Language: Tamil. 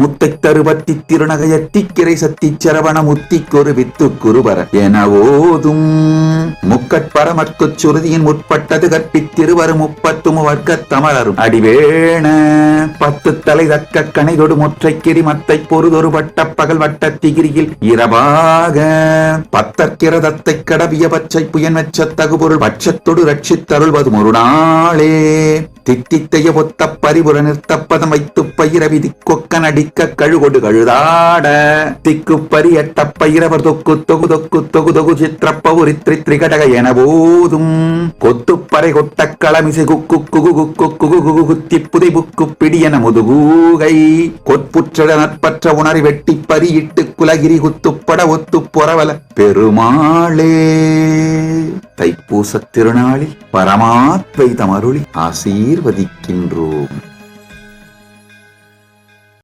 முத்தைத் தருபத்தி திருநகையத்தி கிரை சத்தி சரவண முத்திக்கொரு வித்து குருபர என ஓதும் முக்கட்பரமற்கு சுருதியின் முற்பட்டது கற்பித்திருவரும் முப்பத்து வர்க்க தமரரும் அடிவேண பத்து தலை தக்க கணைதொடு முற்றைக்கிரி மத்தை பொறுதொரு வட்ட பகல் வட்ட திகிரியில் இரவாக பத்தற்கிரதத்தை கடவிய பச்சை புயன் வெச்ச தகுபொருள் பட்சத்தொடு ரட்சித்தருள்வது ஒரு நாளே. தித்தித்தைய ஒத்த பரிபுர நிறுத்தப்பதம் வைத்து பயிர விதி கொக்கன் அடிக்க கழுகொடு கழுதாட. திக்கு பரியட்ட பயிரவர் தொக்கு தொகு தொக்கு தொகு தொகு சித்திரப்பவுரி திரிகடக என போதும் கொத்துப்பறை கொட்ட களமிசை குக்கு குகு குக்கு குகு குகு குத்தி புதை புக்கு பிடியன முதுகூகை. கொற்புற்ற நற்பற்ற உணரி வெட்டி பரியிட்டு குலகிரி குத்துப்பட ஒத்து பொறவல பெருமாளே. தைப்பூசத் திருநாளில் பரமாத்வைதம் அருளி ஆசீர்வதிக்கின்றோம்.